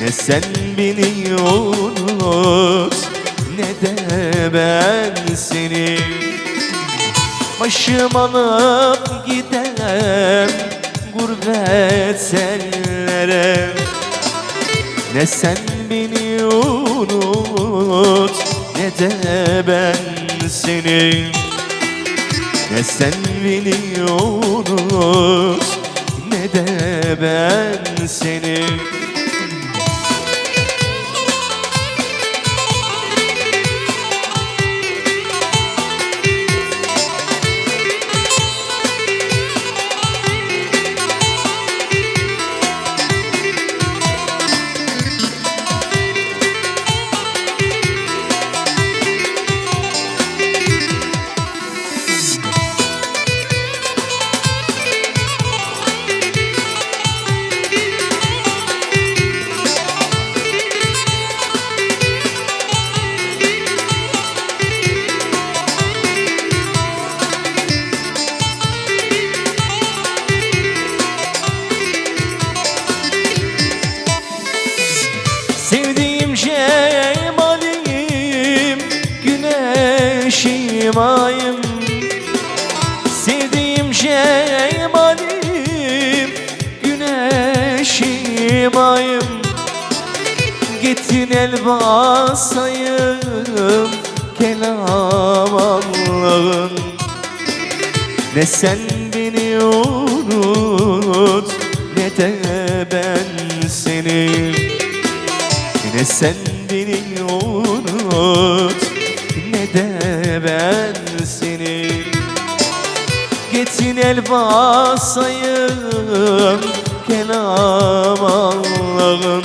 Ne sen unut ne de ben seni Başım alıp gidem gurbet ellere Ne sen beni unut ne de ben seni Ne sen beni unut ne de ben seni Gittin el basayım Kelam Allah'ın Ne sen beni unut Ne de ben seni. Ne sen beni unut Ne de ben seni. Getin el basayım Kelam Allah'ın